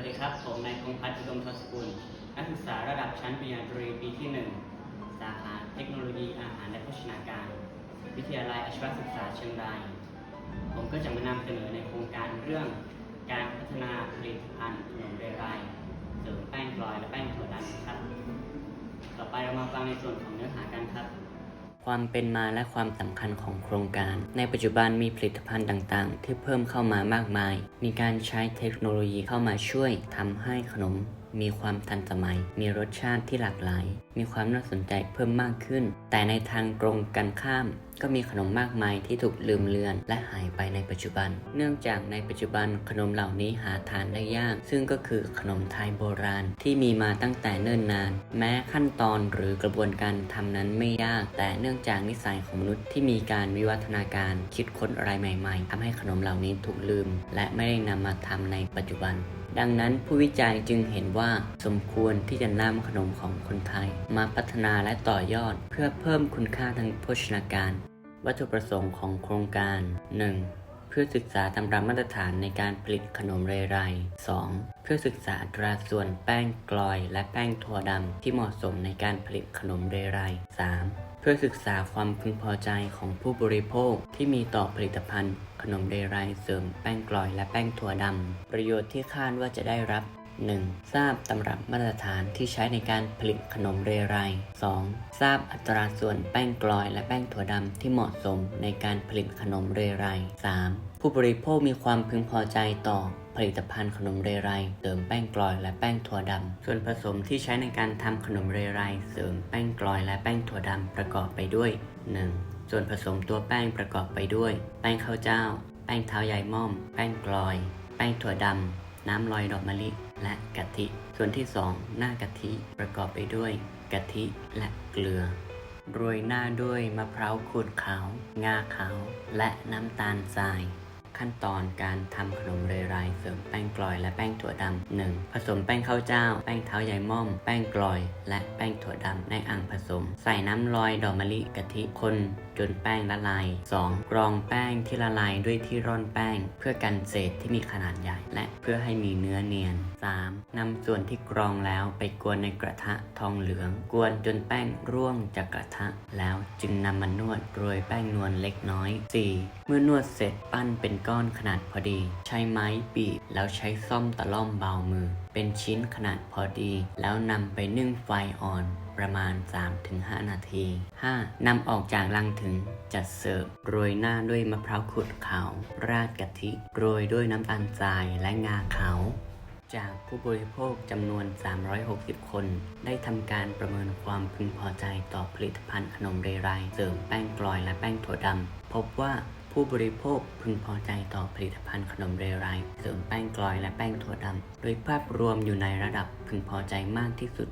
วัสดีครับ ผมนายพงพัฒน์อุดมทศกุล นักศึกษาระดับชั้นปริญญาตรีปีที่ 1 สาขาเทคโนโลยีอาหารและโภชนาการ วิทยาลัยอาชีวศึกษาเชียงราย ผมก็จะมานำเสนอในโครงการเรื่องการพัฒนาผลิตภัณฑ์ขนมเรไรเสริมแป้งกลอยและแป้งถั่วดำครับ ต่อไปเรามาฟังในส่วนของ ความเป็นมาและความสำคัญของโครงการ ในปัจจุบันมีผลิตภัณฑ์ต่างๆ ที่เพิ่มเข้ามามากมาย มีการใช้เทคโนโลยีเข้ามาช่วยทำให้ขนม มีความทันสมัย มีรสชาติที่หลากหลาย มีความน่าสนใจเพิ่มมากขึ้น แต่ในทางตรงกันข้าม ก็มีขนมมากมายที่ถูกลืมเลือน และหายไปในปัจจุบัน เนื่องจากในปัจจุบันขนมเหล่านี้หาทานได้ยาก ซึ่งก็คือขนมไทยโบราณที่มีมาตั้งแต่เนิ่นนาน แม้ขั้นตอนหรือกระบวนการทำนั้นไม่ยาก แต่เนื่องจากนิสัยของมนุษย์ที่มีการวิวัฒนาการคิดค้นอะไรใหม่ ๆทำให้ขนมเหล่านี้ถูกลืม และไม่ได้นำมาทำในปัจจุบัน ดังนั้นผู้วิจัยจึงเห็นว่าสมควรที่จะนำขนมของคนไทย มาพัฒนาและต่อยอด เพื่อเพิ่มคุณค่าทางโภชนาการ วัตถุประสงค์ของโครงการ 1. เพื่อศึกษาตำรามาตรฐานในการผลิตขนมเรไร 2. เพื่อศึกษาอัตราส่วนแป้งกลอยและแป้งถั่วดำที่เหมาะสมในการผลิตขนมเรไร 3. เพื่อศึกษาความพึงพอใจของผู้บริโภคที่มีต่อผลิตภัณฑ์ ขนมเรไรเสริมแป้งกลอยและแป้งถั่วดำประโยชน์ที่คาดว่าจะได้รับ 1. ทราบตำรับมาตรฐานที่ใช้ในการผลิตขนมเรไร 2. ทราบอัตราส่วนแป้งกลอยและแป้งถั่วดำที่เหมาะสมในการผลิตขนมเรไร 3. ผู้บริโภคมีความพึงพอใจต่อผลิตภัณฑ์ขนมเรไร เสริมแป้งกลอยและแป้งถั่วดำ ส่วนผสมที่ใช้ในการทำขนมเรไร เสริมแป้งกลอยและแป้งถั่วดำประกอบไปด้วย 1. ส่วนผสมตัวแป้งประกอบไปด้วย แป้งข้าวเจ้า แป้งเท้าใยม่อม แป้งกลอย แป้งถั่วดำ น้ำลอยดอกมะลิ และกะทิ ส่วนที่ 2 หน้ากะทิประกอบไปด้วยกะทิและเกลือ โรยหน้าด้วยมะพร้าวขูดขาว งาขาว และน้ำตาลทราย ขั้นตอนการทำขนมเรไรเสริมแป้งกลอยและแป้งถั่วดำหนึ่งผสมแป้งข้าวเจ้า แป้งเท้าใยม่อม แป้งกลอย และแป้งถั่วดำในอ่างผสม ใส่น้ำลอยดอกมะลิกะทิคนจนแป้งละลาย 2. กรองแป้งที่ละลายด้วยที่ร่อนแป้ง เพื่อกันเศษที่มีขนาดใหญ่ และเพื่อให้มีเนื้อเนียน 3. นำส่วนที่กรองแล้วไปกวนในกระทะทองเหลือง กวนจนแป้งร่วงจากกระทะ แล้วจึงนำมานวดโรยแป้งนวลเล็กน้อย 4. เมื่อนวดเสร็จปั้นเป็นก้อนขนาดพอดี ใช้ไม้บีบแล้วใช้ซ่อมตะล่อมเบามือ เป็นชิ้นขนาดพอดี แล้วนำไปนึ่งไฟอ่อนประมาณ 3-5 นาที 5. นำออกจากลังถึงจัดเสิร์ฟโรยหน้าด้วยมะพร้าวขูดขาว ราดกะทิ โรยด้วยน้ำตาลทรายและงาขาวจากผู้บริโภคจำนวน 360 คน ได้ทำการประเมินความพึงพอใจต่อผลิตภัณฑ์ขนมเรไรเสริมแป้งกลอยและแป้งถั่วดำ พบว่า ผู้บริโภคพึงพอใจต่อผลิตภัณฑ์ขนมเรไรเสริมแป้งกลอยและแป้งถั่วดำ โดยภาพรวมอยู่ในระดับพึงพอใจมากที่สุด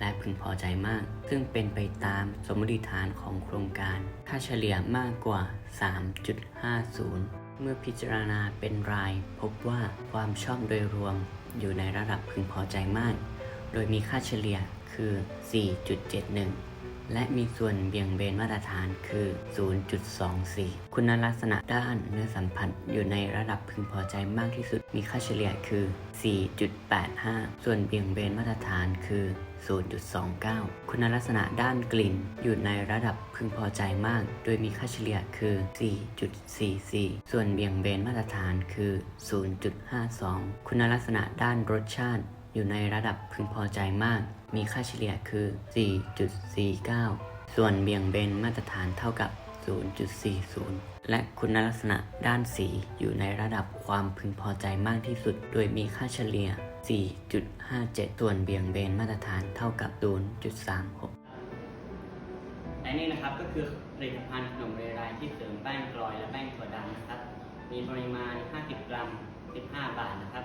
และพึงพอใจมาก ซึ่งเป็นไปตามสมมติฐานของโครงการ ค่าเฉลี่ยมากกว่า 3.50 เมื่อพิจารณาเป็นราย พบว่าความชอบโดยรวมอยู่ในระดับพึงพอใจมาก โดยมีค่าเฉลี่ยคือ 4.71 และมีส่วนเบี่ยงเบนมาตรฐานคือ 0.24 คุณลักษณะด้านเนื้อสัมผัสอยู่ในระดับพึงพอใจมากที่สุด มีค่าเฉลี่ยคือ 4.85 ส่วนเบี่ยงเบนมาตรฐานคือ 0.29 คุณลักษณะด้านกลิ่นอยู่ในระดับพึงพอใจมาก โดยมีค่าเฉลี่ยคือ 4.44 ส่วนเบี่ยงเบนมาตรฐานคือ 0.52 คุณลักษณะด้านรสชาติ อยู่ในระดับพึงพอใจมาก มีค่าเฉลี่ยคือ 4.49 ส่วนเบี่ยงเบนมาตรฐานเท่ากับ 0.40 และคุณลักษณะด้านสีอยู่ในระดับความพึงพอใจมากที่สุด โดยมีค่าเฉลี่ย 4.57 ส่วนเบี่ยงเบนมาตรฐานเท่ากับ 0.36และนี่นะครับก็คือผลิตภัณฑ์ขนมเรไรที่เสริมแป้งกลอยและแป้งถั่วดำนะครับ มีปริมาณ 50 กรัม 15 บาทนะครับ